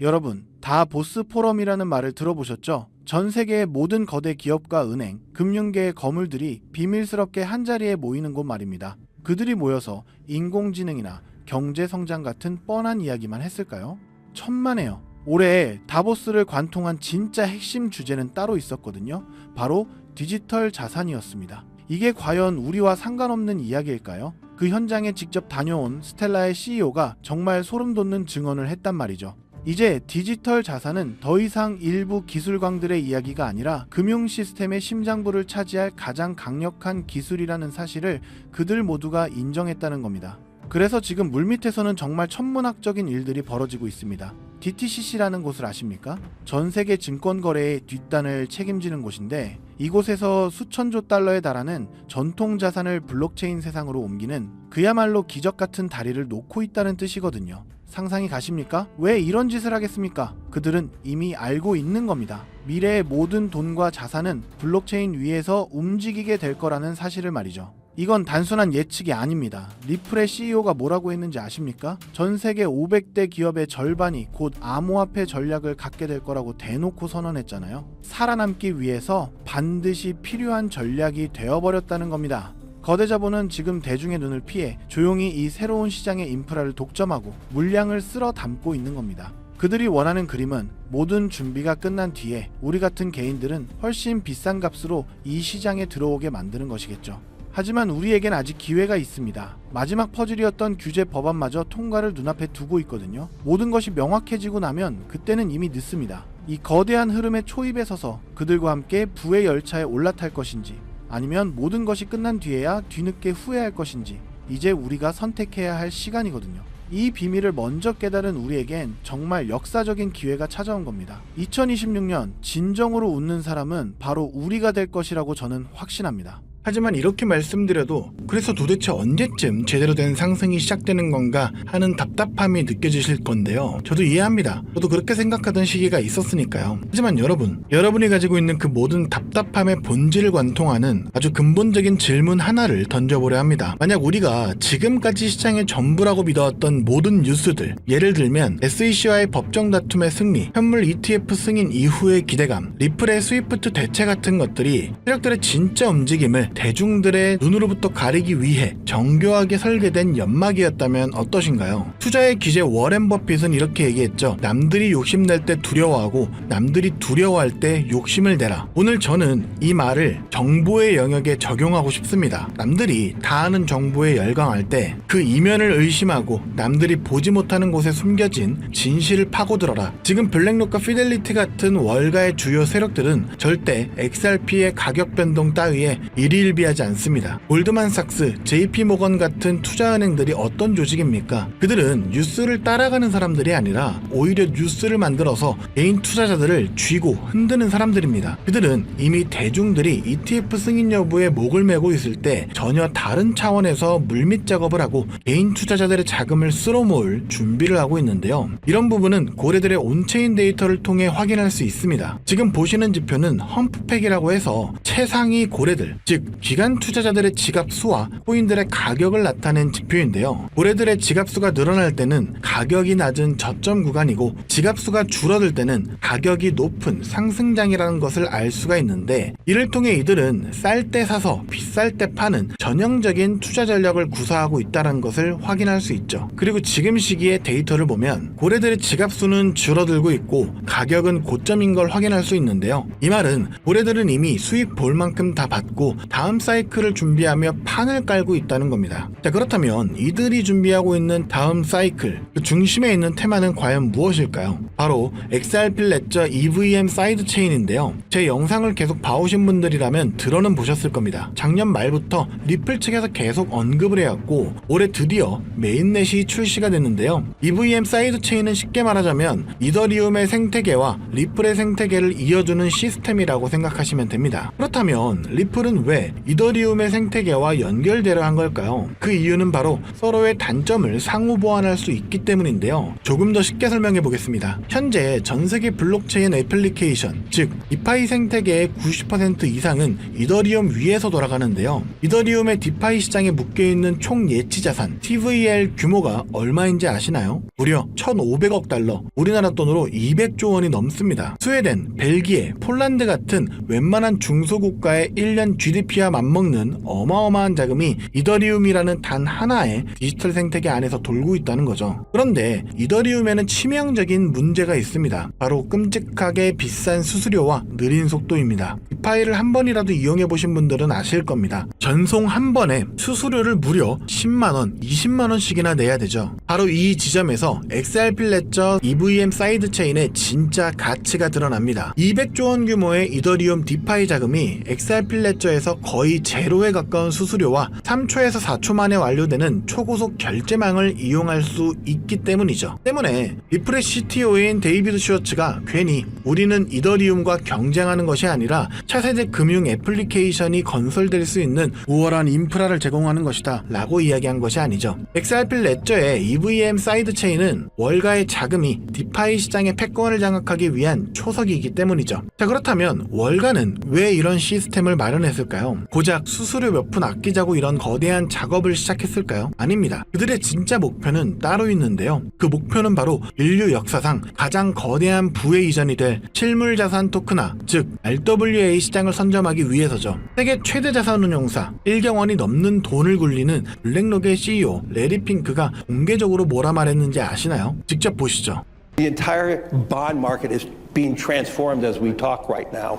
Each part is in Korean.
여러분, 다 보스 포럼이라는 말을 들어보셨죠? 전 세계의 모든 거대 기업과 은행, 금융계의 거물들이 비밀스럽게 한자리에 모이는 곳 말입니다. 그들이 모여서 인공지능이나 경제 성장 같은 뻔한 이야기만 했을까요? 천만에요. 올해 다보스를 관통한 진짜 핵심 주제는 따로 있었거든요. 바로 디지털 자산이었습니다. 이게 과연 우리와 상관없는 이야기일까요? 그 현장에 직접 다녀온 스텔라의 CEO가 정말 소름 돋는 증언을 했단 말이죠. 이제 디지털 자산은 더 이상 일부 기술광들의 이야기가 아니라 금융 시스템의 심장부를 차지할 가장 강력한 기술이라는 사실을 그들 모두가 인정했다는 겁니다. 그래서 지금 물밑에서는 정말 천문학적인 일들이 벌어지고 있습니다. DTCC라는 곳을 아십니까? 전 세계 증권 거래의 뒷단을 책임지는 곳인데 이곳에서 수천조 달러에 달하는 전통 자산을 블록체인 세상으로 옮기는 그야말로 기적 같은 다리를 놓고 있다는 뜻이거든요. 상상이 가십니까? 왜 이런 짓을 하겠습니까? 그들은 이미 알고 있는 겁니다. 미래의 모든 돈과 자산은 블록체인 위에서 움직이게 될 거라는 사실을 말이죠. 이건 단순한 예측이 아닙니다. 리플의 CEO가 뭐라고 했는지 아십니까? 전 세계 500대 기업의 절반이 곧 암호화폐 전략을 갖게 될 거라고 대놓고 선언했잖아요. 살아남기 위해서 반드시 필요한 전략이 되어버렸다는 겁니다. 거대 자본은 지금 대중의 눈을 피해 조용히 이 새로운 시장의 인프라를 독점하고 물량을 쓸어 담고 있는 겁니다. 그들이 원하는 그림은 모든 준비가 끝난 뒤에 우리 같은 개인들은 훨씬 비싼 값으로 이 시장에 들어오게 만드는 것이겠죠. 하지만 우리에겐 아직 기회가 있습니다. 마지막 퍼즐이었던 규제 법안마저 통과를 눈앞에 두고 있거든요. 모든 것이 명확해지고 나면 그때는 이미 늦습니다. 이 거대한 흐름의 초입에 서서 그들과 함께 부의 열차에 올라탈 것인지 아니면 모든 것이 끝난 뒤에야 뒤늦게 후회할 것인지 이제 우리가 선택해야 할 시간이거든요. 이 비밀을 먼저 깨달은 우리에겐 정말 역사적인 기회가 찾아온 겁니다. 2026년 진정으로 웃는 사람은 바로 우리가 될 것이라고 저는 확신합니다. 하지만 이렇게 말씀드려도 그래서 도대체 언제쯤 제대로 된 상승이 시작되는 건가 하는 답답함이 느껴지실 건데요. 저도 이해합니다. 저도 그렇게 생각하던 시기가 있었으니까요. 하지만 여러분, 여러분이 가지고 있는 그 모든 답답함의 본질을 관통하는 아주 근본적인 질문 하나를 던져보려 합니다. 만약 우리가 지금까지 시장의 전부라고 믿어왔던 모든 뉴스들, 예를 들면 SEC와의 법정 다툼의 승리, 현물 ETF 승인 이후의 기대감, 리플의 스위프트 대체 같은 것들이 세력들의 진짜 움직임을 대중들의 눈으로부터 가리기 위해 정교하게 설계된 연막이었다면 어떠신가요? 투자의 기재 워렌 버핏은 이렇게 얘기했죠. 남들이 욕심낼 때 두려워하고 남들이 두려워할 때 욕심을 내라. 오늘 저는 이 말을 정보의 영역에 적용하고 싶습니다. 남들이 다 아는 정보에 열광할 때 그 이면을 의심하고 남들이 보지 못하는 곳에 숨겨진 진실을 파고들어라. 지금 블랙록과 피델리티 같은 월가의 주요 세력들은 절대 XRP의 가격 변동 따위에 일희 일비하지 않습니다. 골드만삭스, JP모건 같은 투자은행들이 어떤 조직입니까? 그들은 뉴스를 따라가는 사람들이 아니라 오히려 뉴스를 만들어서 개인 투자자들을 쥐고 흔드는 사람들입니다. 그들은 이미 대중들이 ETF 승인 여부에 목을 메고 있을 때 전혀 다른 차원에서 물밑 작업을 하고 개인 투자자들의 자금을 쓸어 모을 준비를 하고 있는데요. 이런 부분은 고래들의 온체인 데이터를 통해 확인할 수 있습니다. 지금 보시는 지표는 험프팩이라고 해서 최상위 고래들, 즉 기관 투자자들의 지갑 수와 코인들의 가격을 나타낸 지표인데요. 고래들의 지갑 수가 늘어날 때는 가격이 낮은 저점 구간이고 지갑 수가 줄어들 때는 가격이 높은 상승장이라는 것을 알 수가 있는데 이를 통해 이들은 쌀 때 사서 비쌀 때 파는 전형적인 투자 전략을 구사하고 있다는 것을 확인할 수 있죠. 그리고 지금 시기의 데이터를 보면 고래들의 지갑 수는 줄어들고 있고 가격은 고점인 걸 확인할 수 있는데요. 이 말은 고래들은 이미 수익 볼 만큼 다 받고 다음 사이클을 준비하며 판을 깔고 있다는 겁니다. 자, 그렇다면 이들이 준비하고 있는 다음 사이클, 그 중심에 있는 테마는 과연 무엇일까요? 바로 XRP 레저 EVM 사이드 체인인데요. 제 영상을 계속 봐오신 분들이라면 들어는 보셨을 겁니다. 작년 말부터 리플 측에서 계속 언급을 해왔고 올해 드디어 메인넷이 출시가 됐는데요. EVM 사이드 체인은 쉽게 말하자면 이더리움의 생태계와 리플의 생태계를 이어주는 시스템이라고 생각하시면 됩니다. 그렇다면 리플은 왜왜 이더리움의 생태계와 연결되려 한 걸까요? 그 이유는 바로 서로의 단점을 상호 보완할 수 있기 때문인데요. 조금 더 쉽게 설명해 보겠습니다. 현재 전 세계 블록체인 애플리케이션, 즉 디파이 생태계의 90% 이상은 이더리움 위에서 돌아가는데요. 이더리움의 디파이 시장에 묶여 있는 총 예치 자산 TVL 규모가 얼마인지 아시나요? 무려 1,500억 달러, 우리나라 돈으로 200조 원이 넘습니다. 스웨덴, 벨기에, 폴란드 같은 웬만한 중소국가의 1년 GDP 와 맞먹는 어마어마한 자금이 이더리움이라는 단 하나의 디지털 생태계 안에서 돌고 있다는 거죠. 그런데 이더리움에는 치명적인 문제가 있습니다. 바로 끔찍하게 비싼 수수료와 느린 속도입니다. 디파이를 한 번이라도 이용해 보신 분들은 아실 겁니다. 전송 한 번에 수수료를 무려 10만원, 20만원씩이나 내야 되죠. 바로 이 지점에서 XRP 레저 EVM 사이드 체인의 진짜 가치가 드러납니다. 200조 원 규모의 이더리움 디파이 자금이 XRP 레저에서 거의 제로에 가까운 수수료와 3초에서 4초 만에 완료되는 초고속 결제망을 이용할 수 있기 때문이죠. 때문에 리플의 CTO인 데이비드 슈어츠가 괜히 우리는 이더리움과 경쟁하는 것이 아니라 차세대 금융 애플리케이션이 건설될 수 있는 우월한 인프라를 제공하는 것이다 라고 이야기한 것이 아니죠. XRP 레저의 EVM 사이드 체인은 월가의 자금이 디파이 시장의 패권을 장악하기 위한 초석이기 때문이죠. 자 그렇다면 월가는 왜 이런 시스템을 마련했을까요? 고작 수수료 몇 푼 아끼자고 이런 거대한 작업을 시작했을까요? 아닙니다. 그들의 진짜 목표는 따로 있는데요. 그 목표는 바로 인류 역사상 가장 거대한 부의 이전이 될 실물 자산 토크나 즉 RWA 시장을 선점하기 위해서죠. 세계 최대 자산 운용사 1경 원이 넘는 돈을 굴리는 블랙록의 CEO 레리 핑크가 공개적으로 뭐라 말했는지 아시나요? 직접 보시죠. The entire bond market is being transformed as we talk right now.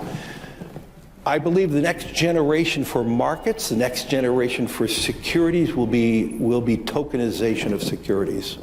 I believe the next generation for markets, the next generation for securities will be, will be tokenization of securities.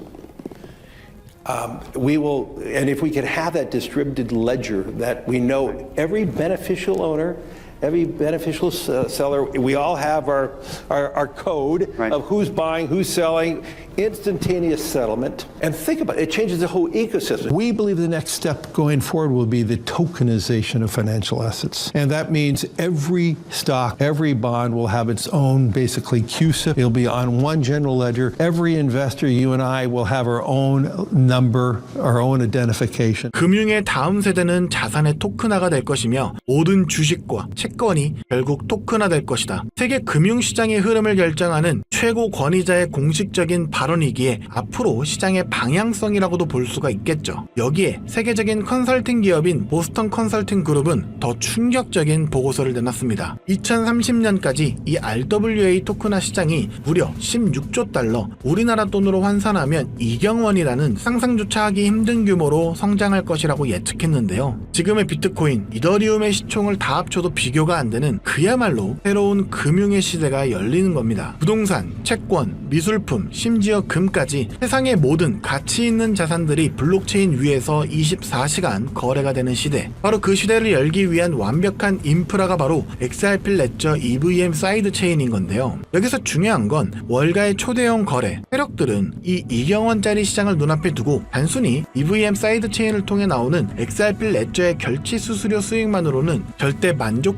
Um, we will, and if we can have that distributed ledger that we know every beneficial owner, every beneficial s- seller, we all have our, our, our code Right. of who's buying, who's selling, instantaneous settlement. And think about it, it changes the whole ecosystem. We believe the next step going forward will be the tokenization of financial assets. And that means every stock, every bond will have its own basically QSIP. It'll be on one general ledger. Every investor, you and I, will have our own number, our own identification. 금융의 다음 세대는 자산의 토큰화가 될 것이며 모든 주식과 채권 이 결국 토큰화 될 것이다. 세계 금융시장의 흐름을 결정하는 최고 권위자의 공식적인 발언이기에 앞으로 시장의 방향성이라고도 볼 수가 있겠죠. 여기에 세계적인 컨설팅 기업인 보스턴 컨설팅 그룹은 더 충격적인 보고서를 내놨습니다. 2030년까지 이 RWA 토큰화 시장이 무려 16조 달러, 우리나라 돈으로 환산하면 2경 원이라는 상상조차 하기 힘든 규모로 성장할 것이라고 예측했는데요. 지금의 비트코인, 이더리움의 시총을 다 합쳐도 비교 가 안 되는 그야말로 새로운 금융의 시대가 열리는 겁니다. 부동산, 채권, 미술품, 심지어 금까지 세상의 모든 가치 있는 자산들이 블록체인 위에서 24시간 거래가 되는 시대. 바로 그 시대를 열기 위한 완벽한 인프라가 바로 XRP 레저 EVM 사이드 체인인 건데요. 여기서 중요한 건 월가의 초대형 거래, 세력들은 이 2경 원짜리 시장을 눈앞에 두고 단순히 EVM 사이드 체인을 통해 나오는 XRP 레저의 결치 수수료 수익만으로는 절대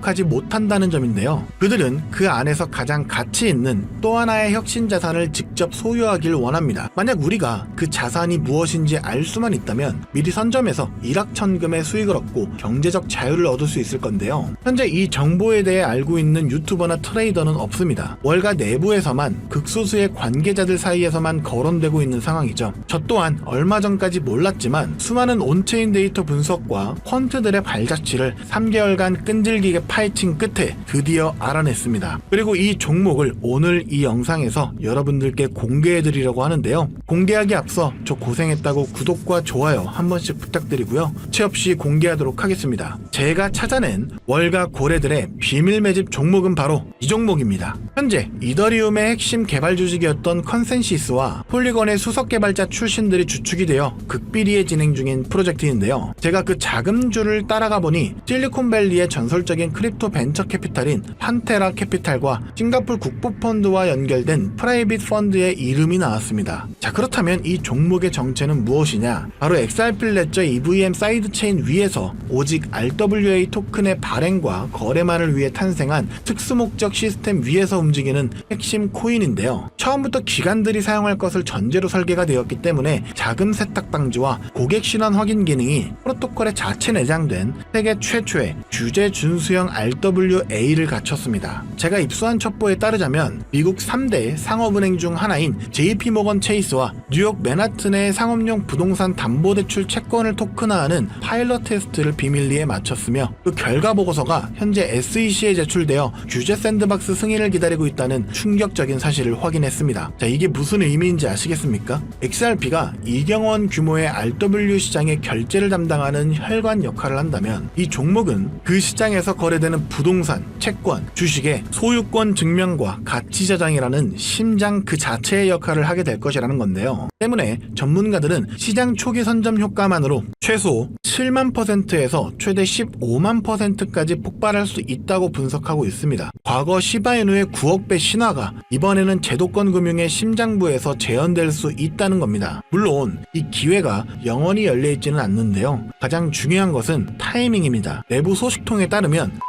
만족하지 못한다는 점인데요. 그들은 그 안에서 가장 가치 있는 또 하나의 혁신 자산을 직접 소유하길 원합니다. 만약 우리가 그 자산이 무엇인지 알 수만 있다면 미리 선점해서 일확천금의 수익을 얻고 경제적 자유를 얻을 수 있을 건데요. 현재 이 정보에 대해 알고 있는 유튜버나 트레이더는 없습니다. 월가 내부에서만 극소수의 관계자들 사이에서만 거론되고 있는 상황이죠. 저 또한 얼마 전까지 몰랐지만 수많은 온체인 데이터 분석과 퀀트들의 발자취를 3개월간 끈질기게 파헤친 끝에 드디어 알아냈습니다. 그리고 이 종목을 오늘 이 영상에서 여러분들께 공개해드리려고 하는데요. 공개하기 앞서 저 고생했다고 구독과 좋아요 한 번씩 부탁드리고요. 채 없이 공개하도록 하겠습니다. 제가 찾아낸 월가 고래들의 비밀 매집 종목은 바로 이 종목입니다. 현재 이더리움의 핵심 개발 조직이었던 컨센시스와 폴리건의 수석 개발자 출신들이 주축이 되어 극비리에 진행 중인 프로젝트인데요. 제가 그 자금줄을 따라가 보니 실리콘밸리의 전설적인 크립 토 벤처 캐피탈인 판테라 캐피탈과 싱가폴 국부펀드와 연결된 프라이빗 펀드의 이름이 나왔습니다. 자 그렇다면 이 종목의 정체는 무엇이냐? 바로 XRP 레저 EVM 사이드체인 위에서 오직 RWA 토큰의 발행과 거래만을 위해 탄생한 특수목적 시스템 위에서 움직이는 핵심 코인인데요. 처음부터 기관들이 사용할 것을 전제로 설계가 되었기 때문에 자금 세탁 방지와 고객 신원 확인 기능이 프로토콜에 자체 내장된 세계 최초의 규제 준수형 RWA를 갖췄습니다. 제가 입수한 첩보에 따르자면 미국 3대 상업은행 중 하나인 JP모건 체이스와 뉴욕 맨하튼의 상업용 부동산 담보대출 채권을 토큰화하는 파일럿 테스트를 비밀리에 마쳤으며 그 결과 보고서가 현재 SEC에 제출되어 규제 샌드박스 승인을 기다리고 있다는 충격적인 사실을 확인했습니다. 자, 이게 무슨 의미인지 아시겠습니까? XRP가 이경원 규모의 RW 시장의 결제를 담당하는 혈관 역할을 한다면 이 종목은 그 시장에서 거래 되는 부동산, 채권, 주식의 소유권 증명과 가치 저장이라는 심장 그 자체의 역할을 하게 될 것이라는 건데요. 때문에 전문가들은 시장 초기 선점 효과만으로 최소 7만 퍼센트에서 최대 15만 퍼센트까지 폭발할 수 있다고 분석하고 있습니다. 과거 시바이누의 9억 배 신화가 이번에는 제도권 금융의 심장부에서 재현될 수 있다는 겁니다. 물론 이 기회가 영원히 열려 있지는 않는데요. 가장 중요한 것은 타이밍입니다. 내부 소식통에 따르면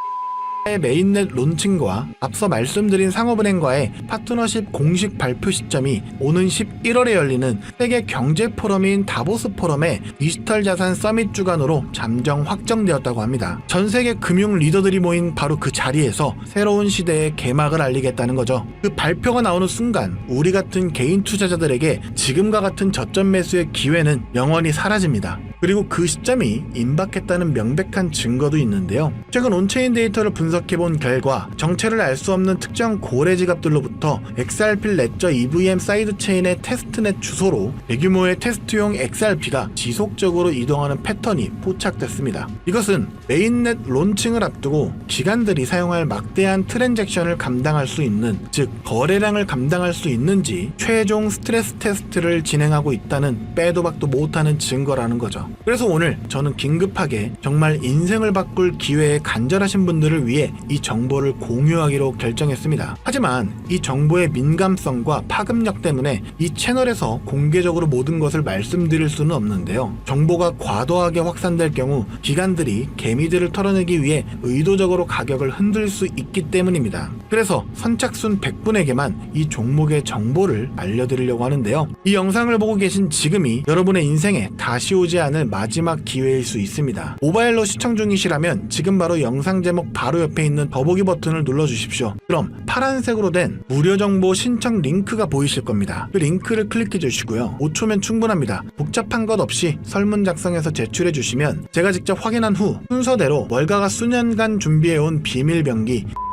의 메인넷 론칭과 앞서 말씀드린 상업은행과의 파트너십 공식 발표 시점이 오는 11월에 열리는 세계 경제 포럼인 다보스 포럼의 디지털 자산 서밋 주간으로 잠정 확정되었다고 합니다. 전 세계 금융 리더들이 모인 바로 그 자리에서 새로운 시대의 개막을 알리겠다는 거죠. 그 발표가 나오는 순간 우리 같은 개인 투자자들에게 지금과 같은 저점 매수의 기회는 영원히 사라집니다. 그리고 그 시점이 임박했다는 명백한 증거도 있는데요. 최근 온체인 데이터를 분석해본 결과 정체를 알 수 없는 특정 고래 지갑들로부터 XRP 레저 EVM 사이드 체인의 테스트넷 주소로 대규모의 테스트용 XRP가 지속적으로 이동하는 패턴이 포착됐습니다. 이것은 메인넷 론칭을 앞두고 기관들이 사용할 막대한 트랜잭션을 감당할 수 있는 즉 거래량을 감당할 수 있는지 최종 스트레스 테스트를 진행하고 있다는 빼도 박도 못하는 증거라는 거죠. 그래서 오늘 저는 긴급하게 정말 인생을 바꿀 기회에 간절하신 분들을 위해 이 정보를 공유하기로 결정했습니다. 하지만 이 정보의 민감성과 파급력 때문에 이 채널에서 공개적으로 모든 것을 말씀드릴 수는 없는데요. 정보가 과도하게 확산될 경우 기관들이 개미들을 털어내기 위해 의도적으로 가격을 흔들 수 있기 때문입니다. 그래서 선착순 100분에게만 이 종목의 정보를 알려드리려고 하는데요. 이 영상을 보고 계신 지금이 여러분의 인생에 다시 오지 않을 마지막 기회일 수 있습니다. 모바일로 시청 중이시라면 지금 바로 영상 제목 바로 옆에 있는 더보기 버튼을 눌러주십시오. 그럼 파란색으로 된 무료 정보 신청 링크가 보이실 겁니다. 그 링크를 클릭해 주시고요. 5초면 충분합니다. 복잡한 것 없이 설문 작성해서 제출해 주시면 제가 직접 확인한 후 순서대로 월가가 수년간 준비해온 비밀 병기 의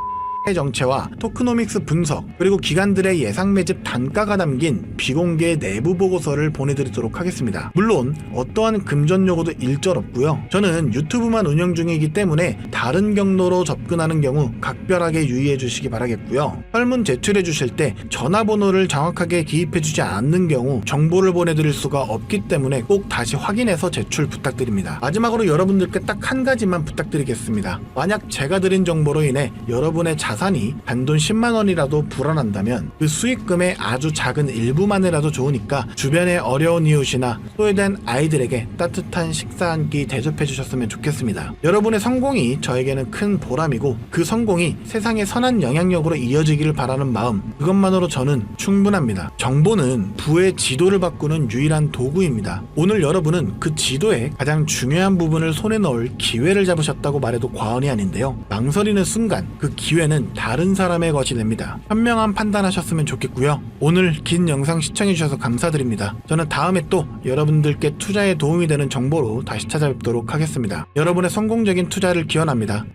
정체와 토크노믹스 분석 그리고 기관들의 예상 매집 단가가 담긴 비공개 내부 보고서를 보내드리도록 하겠습니다. 물론 어떠한 금전 요구도 일절 없고요. 저는 유튜브만 운영 중이기 때문에 다른 경로로 접근하는 경우 각별하게 유의해 주시기 바라겠고요. 설문 제출해 주실 때 전화번호를 정확하게 기입해 주지 않는 경우 정보를 보내드릴 수가 없기 때문에 꼭 다시 확인해서 제출 부탁드립니다. 마지막으로 여러분들께 딱 한 가지만 부탁드리겠습니다. 만약 제가 드린 정보로 인해 여러분의 자 산이 단돈 10만 원이라도 불어난다면 그 수익금의 아주 작은 일부만이라도 좋으니까 주변의 어려운 이웃이나 소외된 아이들에게 따뜻한 식사 한 끼 대접해 주셨으면 좋겠습니다. 여러분의 성공이 저에게는 큰 보람이고 그 성공이 세상의 선한 영향력으로 이어지기를 바라는 마음 그것만으로 저는 충분합니다. 정보는 부의 지도를 바꾸는 유일한 도구입니다. 오늘 여러분은 그 지도의 가장 중요한 부분을 손에 넣을 기회를 잡으셨다고 말해도 과언이 아닌데요. 망설이는 순간 그 기회는 다른 사람의 것이 됩니다. 현명한 판단하셨으면 좋겠고요. 오늘 긴 영상 시청해주셔서 감사드립니다. 저는 다음에 또 여러분들께 투자에 도움이 되는 정보로 다시 찾아뵙도록 하겠습니다. 여러분의 성공적인 투자를 기원합니다.